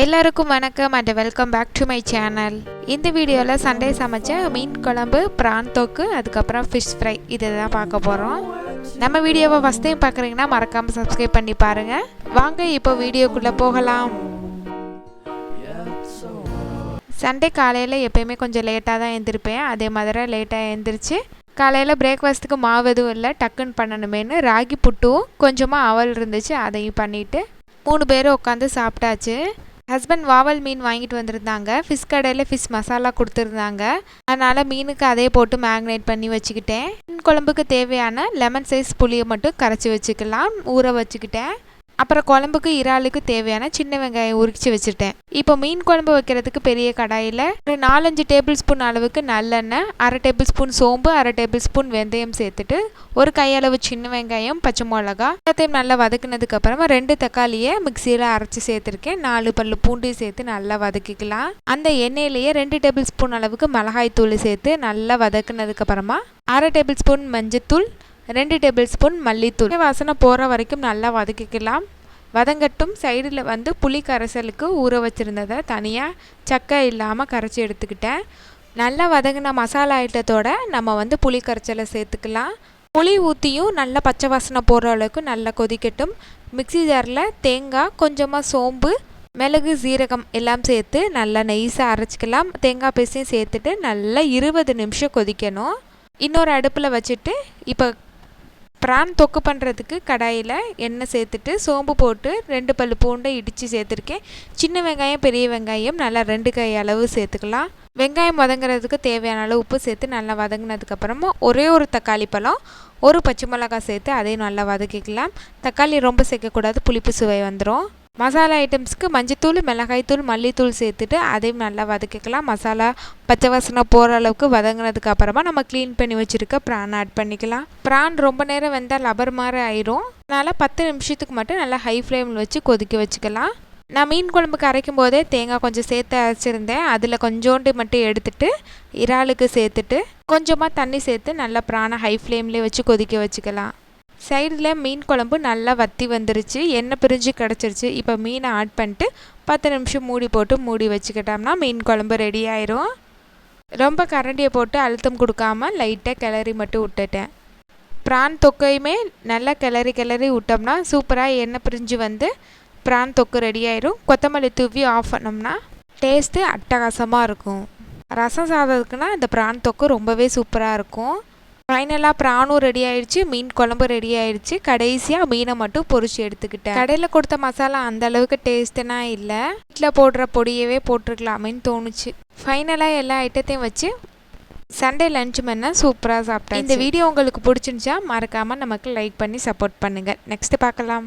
எல்லாருக்கும் வணக்கம் and welcome back to my channel இந்த வீடியோவில் சண்டே சமைச்ச மீன் குழம்பு பிரான் தொக்கு அதுக்கப்புறம் ஃபிஷ் ஃப்ரை இதை தான் பார்க்க போகிறோம் நம்ம வீடியோவை ஃபஸ்ட் டைம் பார்க்குறீங்கன்னா மறக்காமல் சப்ஸ்கிரைப் பண்ணி பாருங்கள் வாங்க இப்போ வீடியோக்குள்ளே போகலாம். சண்டே காலையில் எப்பயுமே கொஞ்சம் லேட்டாக தான் எழுந்திருப்பேன் அதே மாதிரி லேட்டாக எழுந்திரிச்சு காலையில் பிரேக்ஃபாஸ்ட்டுக்கு மாவு எதுவும் இல்லை டக்குன்னு பண்ணணுமேனு ராகி புட்டும் கொஞ்சமாக அவல் இருந்துச்சு அதையும் பண்ணிவிட்டு மூணு பேரும் உட்காந்து சாப்பிட்டாச்சு. ஹஸ்பண்ட் வாவல் மீன் வாங்கிட்டு வந்திருந்தாங்க. ஃபிஷ் கடையில் ஃபிஷ் மசாலா கொடுத்துருந்தாங்க. அதனால் மீனுக்கு அதே போட்டு மேக்னேட் பண்ணி வச்சுக்கிட்டேன். மீன் குழம்புக்கு தேவையான லெமன் சைஸ் புளியை மட்டும் கரைச்சி வச்சுக்கலாம். ஊற வச்சுக்கிட்டேன். அப்புறம் குழம்புக்கு இறாலுக்கு தேவையான சின்ன வெங்காயம் உரிச்சு வச்சுட்டேன். இப்போ மீன் குழம்பு வைக்கிறதுக்கு பெரிய கடாயில் ஒரு நாலஞ்சு டேபிள் ஸ்பூன் அளவுக்கு நல்லெண்ணெய் அரை டேபிள் ஸ்பூன் சோம்பு அரை டேபிள் ஸ்பூன் வெந்தயம் சேர்த்துட்டு ஒரு கையளவு சின்ன வெங்காயம் பச்சை மிளகா எல்லாத்தையும் நல்லா வதக்குனதுக்கு அப்புறமா ரெண்டு தக்காளியை மிக்சியில் அரைச்சி சேர்த்துருக்கேன். நாலு பல்லு பூண்டையும் சேர்த்து நல்லா வதக்கிக்கலாம். அந்த எண்ணெயிலேயே ரெண்டு டேபிள் ஸ்பூன் அளவுக்கு மிளகாய் தூள் சேர்த்து நல்லா வதக்குனதுக்கு அப்புறமா அரை டேபிள் ஸ்பூன் மஞ்சத்தூள் ரெண்டு டேபிள் ஸ்பூன் மல்லித்தூள். வாசனை போகிற வரைக்கும் நல்லா வதக்கிக்கலாம். வதங்கட்டும் சைடில் வந்து புளி கரைசலுக்கு ஊற வச்சுருந்ததை தனியாக சக்கை இல்லாமல் கரைச்சி எடுத்துக்கிட்டேன். நல்லா வதங்கின மசாலா ஐட்டத்தோட நம்ம வந்து புளி கரைச்சலை சேர்த்துக்கலாம். புளி ஊற்றியும் நல்லா பச்சை வாசனை போகிற அளவுக்கு நல்லா கொதிக்கட்டும். மிக்சி ஜாரில் தேங்காய் கொஞ்சமாக சோம்பு மிளகு சீரகம் எல்லாம் சேர்த்து நல்லா நெய்ஸாக அரைச்சிக்கலாம். தேங்காய் பேஸ்டையும் சேர்த்துட்டு நல்லா இருபது நிமிஷம் கொதிக்கணும். இன்னொரு அடுப்பில் வச்சுட்டு இப்போ ப்ரான் தொக்கு பண்ணுறதுக்கு கடாயில் எண்ணெய் சேர்த்துட்டு சோம்பு போட்டு ரெண்டு பல் பூண்டை இடித்து சேர்த்துருக்கேன். சின்ன வெங்காயம் பெரிய வெங்காயம் நல்லா ரெண்டு கை அளவு சேர்த்துக்கலாம். வெங்காயம் வதங்குறதுக்கு தேவையான அளவு உப்பு சேர்த்து நல்லா வதங்கினதுக்கப்புறமா ஒரே ஒரு தக்காளி பழம் ஒரு பச்சை மிளகாய் சேர்த்து அதையும் நல்லா வதக்கிக்கலாம். தக்காளி ரொம்ப சேர்க்கக்கூடாது புளிப்பு சுவை வந்துடும் மசாலா ஐட்டம்ஸ்க்கு மஞ்சத்தூள் மிளகாய்த்தூள் மல்லித்தூள் சேர்த்துட்டு அதையும் நல்லா வதக்கிக்கலாம். மசாலா பச்சை வாசனை போகிற அளவுக்கு வதங்கினதுக்கு அப்புறமா நம்ம க்ளீன் பண்ணி வச்சுருக்க ப்ரான் ஆட் பண்ணிக்கலாம். ப்ரான் ரொம்ப நேரம் வெந்தால் லபர் மாதிரி ஆயிரும். அதனால் பத்து நிமிஷத்துக்கு மட்டும் நல்லா ஹை ஃப்ளேமில் வச்சு கொதிக்க வச்சுக்கலாம். நான் மீன் குழம்புக்கு அரைக்கும் போதே தேங்காய் கொஞ்சம் சேர்த்து அரைச்சிருந்தேன். அதில் கொஞ்சோண்டு மட்டும் எடுத்துட்டு இறாலுக்கு சேர்த்துட்டு கொஞ்சமாக தண்ணி சேர்த்து நல்லா ப்ரானை ஹை ஃப்ளேம்லேயே வச்சு கொதிக்க வச்சுக்கலாம். சைடில் மீன் குழம்பு நல்லா வத்தி வந்துருச்சு எண்ணெய் பிரிஞ்சு கிடச்சிருச்சு. இப்போ மீனை ஆட் பண்ணிட்டு பத்து நிமிஷம் மூடி போட்டு மூடி வச்சுக்கிட்டோம்னா மீன் குழம்பு ரெடி ஆயிரும். ரொம்ப கரண்டியை போட்டு அழுத்தம் கொடுக்காம லைட்டாக கிளறி மட்டும் விட்டுட்டேன். ப்ரான் தொக்கையுமே நல்லா கிளறி கிளறி விட்டோம்னா சூப்பராக எண்ணெய் பிரிஞ்சு வந்து ப்ரான் தொக்கு ரெடி ஆயிரும். கொத்தமல்லி தூவி ஆஃப் பண்ணோம்னா டேஸ்ட்டு அட்டகாசமாக இருக்கும். ரசம் சாதத்துக்குன்னா இந்த ப்ரான் தொக்கு ரொம்பவே சூப்பராக இருக்கும். ஃபைனலாக ப்ரானும் ரெடி ஆயிடுச்சு மீன் குழம்பு ரெடி ஆயிடுச்சு கடைசியாக மீனை மட்டும் பொரிச்சு எடுத்துக்கிட்டேன். கடையில் கொடுத்த மசாலா அந்த அளவுக்கு டேஸ்ட்டுனா இல்லை. வீட்டில் போடுற பொடியவே போட்டிருக்கலாமேன்னு தோணுச்சு. ஃபைனலாக எல்லா ஐட்டத்தையும் வச்சு சண்டே லஞ்ச் மென்னா சூப்பராக சாப்பிட்டேன் இந்த வீடியோ உங்களுக்கு பிடிச்சிருந்துச்சா மறக்காமல் நமக்கு லைக் பண்ணி சப்போர்ட் பண்ணுங்கள் நெக்ஸ்ட்டு பார்க்கலாம்.